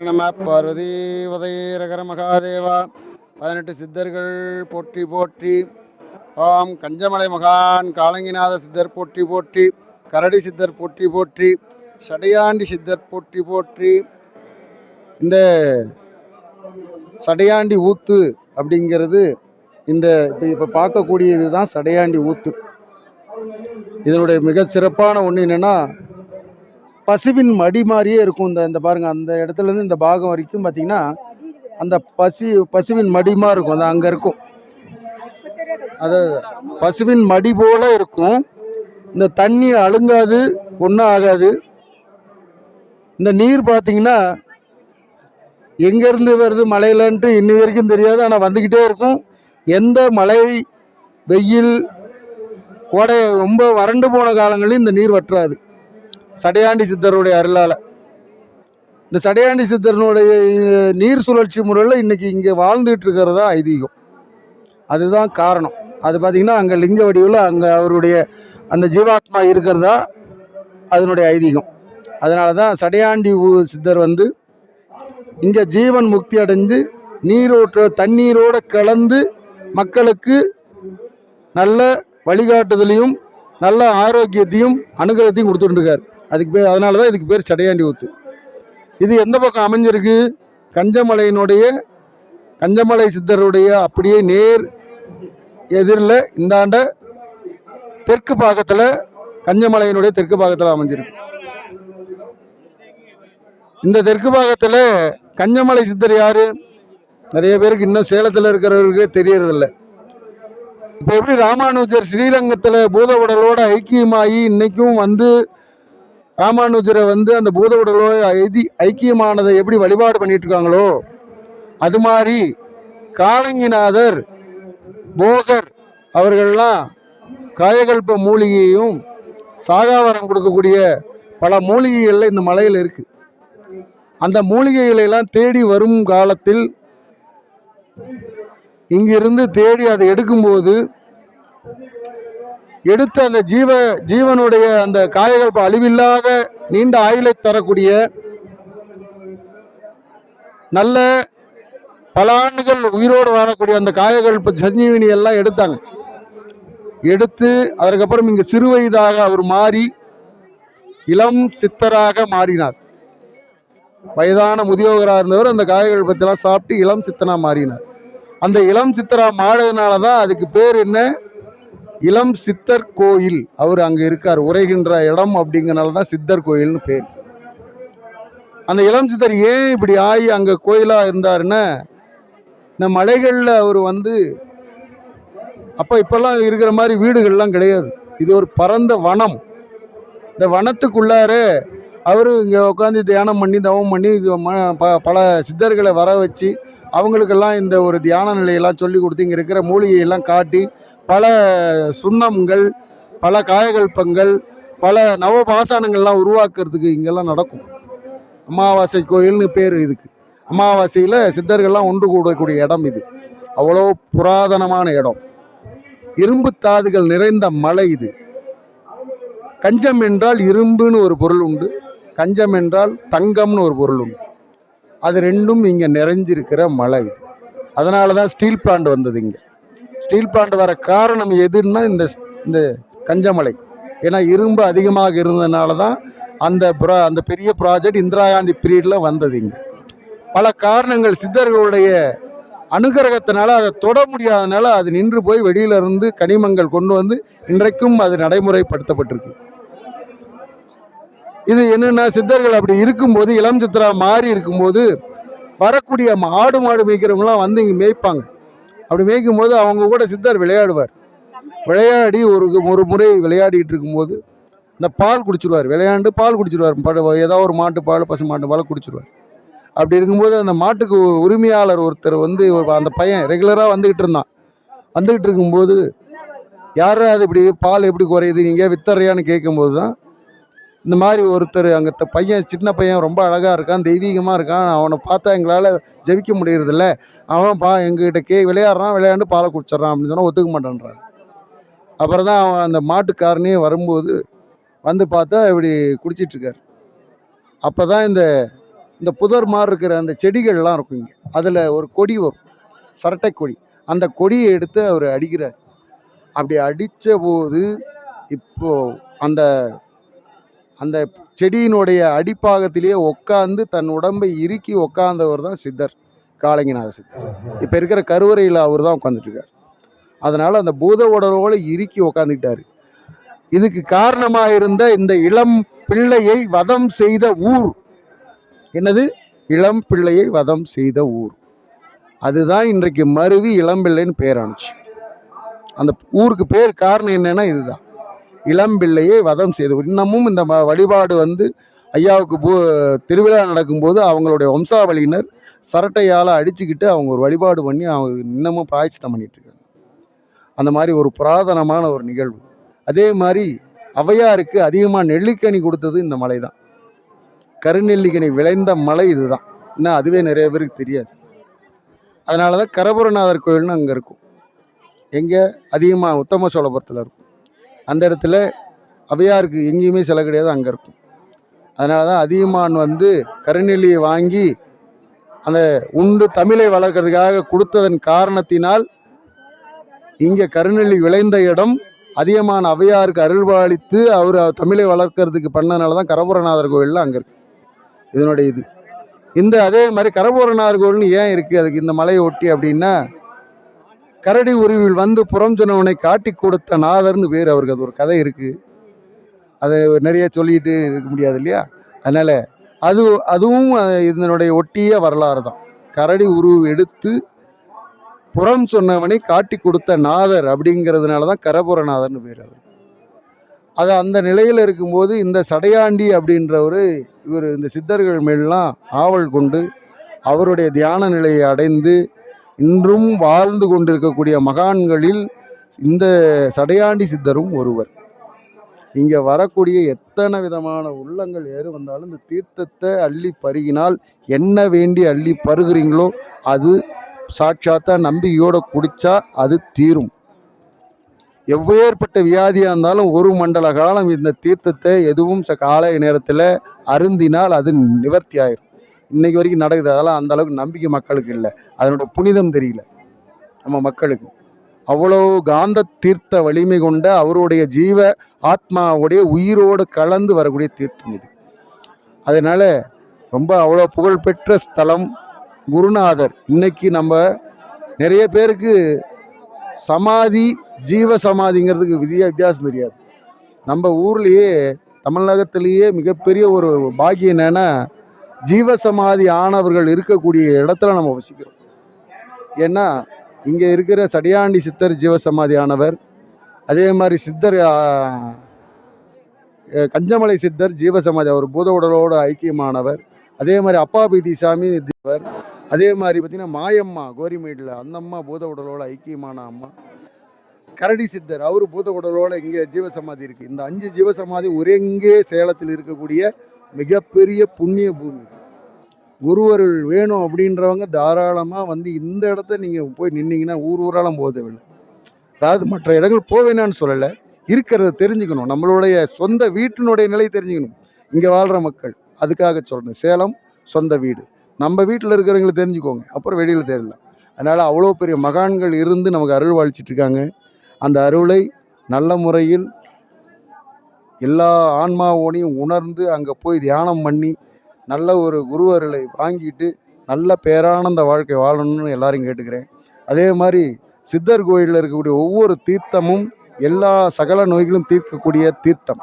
நம பார்வதி உதயரகர மகாதேவா பதினெட்டு சித்தர்கள் போற்றி போற்றி ஆம் கஞ்சமலை மகான் காலங்கிநாத சித்தர் போற்றி போற்றி கரடி சித்தர் போற்றி போற்றி சடையாண்டி சித்தர் போற்றி போற்றி. இந்த சடையாண்டி ஊத்து அப்படிங்கிறது இந்த இப்போ இப்போ பார்க்கக்கூடியது தான் சடையாண்டி ஊத்து. இதனுடைய மிக சிறப்பான ஒன்று என்னென்னா பசுவின் மடி மாதிரியே இருக்கும். இந்த இந்த பாருங்கள் அந்த இடத்துலேருந்து இந்த பாகம் வரைக்கும் பார்த்திங்கன்னா அந்த பசி பசுவின் மடிமா இருக்கும். அது அங்கே இருக்கும். அது பசுவின் மடி போல இருக்கும். இந்த தண்ணி அழுங்காது ஒன்றும் ஆகாது. இந்த நீர் பார்த்தீங்கன்னா எங்கேருந்து வருது மலையிலன்ட்டு இன்னி வரைக்கும் தெரியாது. ஆனால் வந்துக்கிட்டே இருக்கும். எந்த மழை வெயில் கோடை ரொம்ப வறண்டு போன காலங்களிலும் இந்த நீர் வற்றாது. சடையாண்டி சித்தருடைய அருளால். இந்த சடையாண்டி சித்தரனுடைய நீர் சுழற்சி முறையில் இன்றைக்கி இங்கே வாழ்ந்துட்டு இருக்கிறதா ஐதீகம். அதுதான் காரணம். அது பார்த்தீங்கன்னா அங்கே லிங்க வடிவில் அங்கே அவருடைய அந்த ஜீவாத்மா இருக்கிறதா அதனுடைய ஐதீகம். அதனால தான் சடையாண்டி ஊ- சித்தர் வந்து இங்கே ஜீவன் முக்தி அடைந்து நீரோட்ட தண்ணீரோடு கலந்து மக்களுக்கு நல்ல வழிகாட்டுதலையும் நல்ல ஆரோக்கியத்தையும் அனுகிரகத்தையும் கொடுத்துட்டுருக்கார் அதுக்கு பேர் அதனால தான் இதுக்கு பேர் சடையாண்டி ஊத்து. இது எந்த பக்கம் அமைஞ்சிருக்கு? கஞ்சமலையினுடைய கஞ்சமலை சித்தருடைய அப்படியே நேர் எதிரில் இந்தாண்ட தெற்கு பாகத்தில் கஞ்சமலையினுடைய தெற்கு பாகத்தில் அமைஞ்சிருக்கு. இந்த தெற்கு பாகத்தில் கஞ்சமலை சித்தர் யார்? நிறைய பேருக்கு இன்னும் சேலத்தில் இருக்கிறவர்களுக்கே தெரியறதில்ல. இப்போ எப்படி ராமானுஜர் ஸ்ரீரங்கத்தில் பூத உடலோடு ஐக்கியமாகி இன்றைக்கும் வந்து ராமானுஜரை வந்து அந்த பூத உடலோட ஐதி ஐக்கியமானதை எப்படி வழிபாடு பண்ணிட்டு இருக்காங்களோ அது மாதிரி காலங்கிநாதர் போகர் அவர்கள்லாம் காயகல்ப மூலிகையும் சாகாவரம் கொடுக்கக்கூடிய பல மூலிகைகளில் இந்த மலையில் இருக்குது அந்த மூலிகைகளை எல்லாம் தேடி வரும் காலத்தில் இங்கிருந்து தேடி அதை எடுக்கும்போது எடுத்த அந்த ஜீவ ஜீவனுடைய அந்த காயகல்ப அழிவில்லாத நீண்ட ஆயுளை தரக்கூடிய நல்ல பல ஆண்டுகள் உயிரோடு வாழக்கூடிய அந்த காயகல்ப சஞ்சீவினி எல்லாம் எடுத்தாங்க. எடுத்து அதற்கப்புறம் இங்கு சிறு வயதாக அவர் மாறி இளம் சித்தராக மாறினார். வயதான முதியோகராக இருந்தவர் அந்த காயகல்பத்தெல்லாம் சாப்பிட்டு இளம் சித்தனா மாறினார். அந்த இளம் சித்தரா மாறதுனால தான் அதுக்கு பேர் என்ன? இளம் சித்தர் கோயில். அவர் அங்கே இருக்கார். உரைகின்ற இடம் அப்படிங்கறனால தான் சித்தர் கோயில்னு பேர். அந்த இளம் சித்தர் ஏன் இப்படி ஆகி அங்கே கோயிலாக இருந்தாருன்னா இந்த மலைகளில் அவர் வந்து அப்போ இப்போல்லாம் இருக்கிற மாதிரி வீடுகள்லாம் கிடையாது. இது ஒரு பரந்த வனம். இந்த வனத்துக்குள்ளார அவர் இங்கே உட்காந்து தியானம் பண்ணி தவம் பண்ணி ம- ப- பல சித்தர்களை வர வச்சு அவங்களுக்கெல்லாம் இந்த ஒரு தியான நிலையெல்லாம் சொல்லி கொடுத்து இங்கே இருக்கிற மூலிகையெல்லாம் காட்டி பல சுண்ணங்கள் பல காயகல்பங்கள் பல நவபாசானங்கள்லாம் உருவாக்குறதுக்கு இங்கெல்லாம் நடக்கும். அமாவாசை கோயில்னு பேர் இதுக்கு. அமாவாசையில் சித்தர்கள்லாம் ஒன்று கூடக்கூடிய இடம் இது. அவ்வளோ புராதனமான இடம். இரும்பு தாதுகள் நிறைந்த மலை இது. கஞ்சம் என்றால் இரும்புன்னு ஒரு பொருள் உண்டு. கஞ்சம் என்றால் தங்கம்னு ஒரு பொருள் உண்டு. அது ரெண்டும் இங்கே நிறைஞ்சிருக்கிற மலை இது. அதனால தான் ஸ்டீல் பிளான்ட் வந்தது இங்கே. ஸ்டீல் பிளான்ட் வர காரணம் எதுன்னா இந்த இந்த கஞ்சமலை. ஏன்னா இரும்பு அதிகமாக இருந்ததுனால தான் அந்த ப்ரா அந்த பெரிய ப்ராஜெக்ட் இந்திரா காந்தி பீரியடில் வந்தது இங்கே. பல காரணங்கள் சித்தர்களுடைய அனுகிரகத்தினால அதை தொட முடியாதனால அது நின்று போய் வெளியிலிருந்து கனிமங்கள் கொண்டு வந்து இன்றைக்கும் அது நடைமுறைப்படுத்தப்பட்டிருக்கு. இது என்னென்னா சித்தர்கள் அப்படி இருக்கும்போது இளம் சித்திரா மாறி இருக்கும்போது வரக்கூடிய ஆடு மாடு மேய்க்கிறவங்களாம் வந்து இங்கே மேய்ப்பாங்க. அப்படி மேய்க்கும் போது அவங்க கூட சித்தர் விளையாடுவார். விளையாடி ஒரு ஒரு முறை விளையாடிட்டு இருக்கும்போது இந்த பால் குடிச்சிடுவார் விளையாண்டு பால் குடிச்சிடுவார் படு- ஏதாவது ஒரு மாட்டு பால் பசு மாட்டு பால் குடிச்சிடுவார் அப்படி இருக்கும்போது அந்த மாட்டுக்கு உரிமையாளர் ஒருத்தர் வந்து ஒரு அந்த பையன் ரெகுலராக வந்துக்கிட்டு இருந்தான். வந்துக்கிட்டு இருக்கும்போது யாரா அது இப்படி பால் எப்படி குறையுது? நீங்கள் வித்தறையான்னு கேட்கும்போது தான் இந்த மாதிரி ஒருத்தர் அங்கே த- பையன் சின்ன பையன் ரொம்ப அழகாக இருக்கான் தெய்வீகமாக இருக்கான். அவனை பார்த்தா எங்களால் ஜெயிக்க முடியறதில்ல. அவன் பா எங்ககிட்ட கே விளையாடுறான் விளையாண்டு பாலை குடிச்சிட்றான் அப்படின்னு சொன்னால் ஒத்துக்க மாட்டேன்றான் அப்புறம் தான் அவன் அந்த மாட்டுக்காரனே வரும்போது வந்து பார்த்தா இப்படி குடிச்சிட்ருக்கார் அப்போ தான் இந்த இந்த புதர் மாதிரி இருக்கிற அந்த செடிகள்லாம் இருக்கும் இங்கே. அதில் ஒரு கொடி வரும் சரட்டை கொடி. அந்த கொடியை எடுத்து அவர் அடிக்கிறார். அப்படி அடித்த போது இப்போது அந்த அந்த செடியினுடைய அடிப்பாகத்திலேயே உட்காந்து தன் உடம்பை இறுக்கி உட்காந்தவர் தான் சித்தர் காளங்கிநாத சித்தர். இப்போ இருக்கிற கருவறையில் அவர் தான் உட்காந்துட்டு இருக்கார் அதனால் அந்த பூத உடலோடு இறுக்கி உட்காந்துக்கிட்டார் இதுக்கு காரணமாக இருந்த இந்த இளம் பிள்ளையை வதம் செய்த ஊர். என்னது? இளம் பிள்ளையை வதம் செய்த ஊர். அதுதான் இன்றைக்கு மருவி இளம்பிள்ளைன்னு பேர் ஆணுச்சு அந்த ஊருக்கு பேர் காரணம் என்னென்னா இதுதான். இளம்பிள்ளையை வதம் செய்து இன்னமும் இந்த ம- வழிபாடு வந்து ஐயாவுக்கு பூ திருவிழா நடக்கும்போது அவங்களுடைய வம்சாவளியினர் சரட்டையால் அடிச்சுக்கிட்டு அவங்க ஒரு வழிபாடு பண்ணி அவங்க இன்னமும் பிராய்ச்சித்தம் பண்ணிட்டு அந்த மாதிரி ஒரு புராதனமான ஒரு நிகழ்வு. அதே மாதிரி அவையாருக்கு அதிகமாக நெல்லிக்கனி கொடுத்தது இந்த மலை தான் கருநெல்லிக்கனி விளைந்த மலை இதுதான். இன்னும் அதுவே நிறைய பேருக்கு தெரியாது. அதனால தான் கரபுரநாதர் கோயில்னு அங்கே இருக்கும். எங்கே? அதிகமாக உத்தம சோழபுரத்தில் இருக்கும். அந்த இடத்துல அவையாருக்கு எங்கேயுமே சிலை கிடையாது அங்கே இருக்கும். அதனால தான் அதியமான் வந்து கருநெல்லியை வாங்கி அந்த உண்டு தமிழை வளர்க்கறதுக்காக கொடுத்ததன் காரணத்தினால் இங்கே கருநெல்லி விளைந்த இடம். அதிகமான அவையாருக்கு அருள்வாளித்து அவர் தமிழை வளர்க்கறதுக்கு பண்ணனால தான் கரபூரநாதர் கோயிலில் அங்கே இருக்கு. இதனுடைய இது. இந்த அதே மாதிரி கரபூரநாதர் கோயில்னு ஏன் இருக்குது அதுக்கு இந்த மலையை ஒட்டி அப்படின்னா கரடி உருவில் வந்து புறம் சொன்னவனை காட்டி கொடுத்த நாதர்னு பேர் அவருக்கு அது ஒரு கதை இருக்குது அதை நிறைய சொல்லிட்டு இருக்க முடியாது இல்லையா? அதனால் அது அதுவும் இதனுடைய ஒட்டிய வரலாறு தான். கரடி உருவு எடுத்து புறம் சொன்னவனை காட்டி கொடுத்த நாதர் அப்படிங்கிறதுனால தான் கரபுரநாதர்னு பேர் அவர். அது அந்த நிலையில் இருக்கும்போது இந்த சடையாண்டி அப்படின்றவர் இவர் இந்த சித்தர்கள் மேலாம் ஆவல் கொண்டு அவருடைய தியான நிலையை அடைந்து இன்றும் வாழ்ந்து கொண்டிருக்கக்கூடிய மகான்களில் இந்த சடையாண்டி சித்தரும் ஒருவர். இங்கே வரக்கூடிய எத்தனை விதமான உள்ளங்கள் ஏறு வந்தாலும் இந்த தீர்த்தத்தை அள்ளி பருகினால் என்ன வேண்டி அள்ளி பருகிறீங்களோ அது சாட்சாத்தா நம்பிக்கையோட குடிச்சா அது தீரும். எவ்வேற்பட்ட வியாதியாக இருந்தாலும் ஒரு மண்டல காலம் இந்த தீர்த்தத்தை எதுவும் ச காலை நேரத்தில் அருந்தினால் அது நிவர்த்தி ஆயிரும் இன்றைக்கி வரைக்கும் நடக்குது. அதெல்லாம் அந்த அளவுக்கு நம்பிக்கை மக்களுக்கு இல்லை. அதனோட புனிதம் தெரியல. நம்ம மக்களுக்கு. அவ்வளோ காந்த தீர்த்த வலிமை கொண்ட அவருடைய ஜீவ ஆத்மாவுடைய உயிரோடு கலந்து வரக்கூடிய தீர்த்தம் இது. அதனால் ரொம்ப அவ்வளோ புகழ்பெற்ற ஸ்தலம் குருநாதர். இன்னைக்கு நம்ம நிறைய பேருக்கு சமாதி ஜீவ சமாதிங்கிறதுக்கு விதிய வித்தியாசம் தெரியாது. நம்ம ஊர்லேயே தமிழகத்திலேயே மிகப்பெரிய ஒரு பாக்கியம் என்னென்னா ஜீவசமாதி ஆனவர்கள் இருக்கக்கூடிய இடத்துல நம்ம வசிக்கிறோம். ஏன்னா இங்கே இருக்கிற சடியாண்டி சித்தர் ஜீவசமாதி ஆனவர் அதே மாதிரி சித்தர் கஞ்சமலை சித்தர் ஜீவசமாதி அவர் பூத உடலோடு ஐக்கியமானவர் அதே மாதிரி அப்பா பீதி சாமி தேவர் அதே மாதிரி பார்த்திங்கன்னா மாயம்மா கோரிமேட்டில் அந்த அம்மா பூத உடலோட ஐக்கியமான அம்மா. கரடி சித்தர் அவர் பூத உடலோட இங்கே ஜீவசமாதி இருக்குது இந்த அஞ்சு ஜீவசமாதி ஒரேங்கே சேலத்தில் இருக்கக்கூடிய மிகப்பெரிய புண்ணிய பூமி. குருவர்கள் குருவருள் வேணும் அப்படின்றவங்க தாராளமாக வந்து இந்த இடத்த நீங்கள் போய் நின்னீங்கன்னா ஊர் ஊராலாம் போக தேவையில்லை அதாவது மற்ற இடங்கள் போவேணான்னு சொல்லலை. இருக்கிறத தெரிஞ்சுக்கணும். நம்மளுடைய சொந்த வீட்டினுடைய நிலை தெரிஞ்சுக்கணும். இங்கே வாழ்கிற மக்கள். அதுக்காக சொல்கிறேன் சேலம் சொந்த வீடு. நம்ம வீட்டில் இருக்கிறவங்களை தெரிஞ்சுக்கோங்க. அப்புறம் வெளியில் தேடலாம். அதனால் அவ்வளோ பெரிய மகான்கள் இருந்து நமக்கு அருள் வாழ்ச்சிட்ருக்காங்க அந்த அருளை நல்ல முறையில் எல்லா ஆன்மாவோனையும் உணர்ந்து அங்கே போய் தியானம் பண்ணி நல்ல ஒரு குருவர்களை வாங்கிட்டு நல்ல பேரானந்த வாழ்க்கை வாழணும்னு எல்லாரையும் கேட்டுக்கிறேன். அதே மாதிரி சித்தர் கோயிலில் இருக்கக்கூடிய ஒவ்வொரு தீர்த்தமும் எல்லா சகல நோய்களும் தீர்க்கக்கூடிய தீர்த்தம்.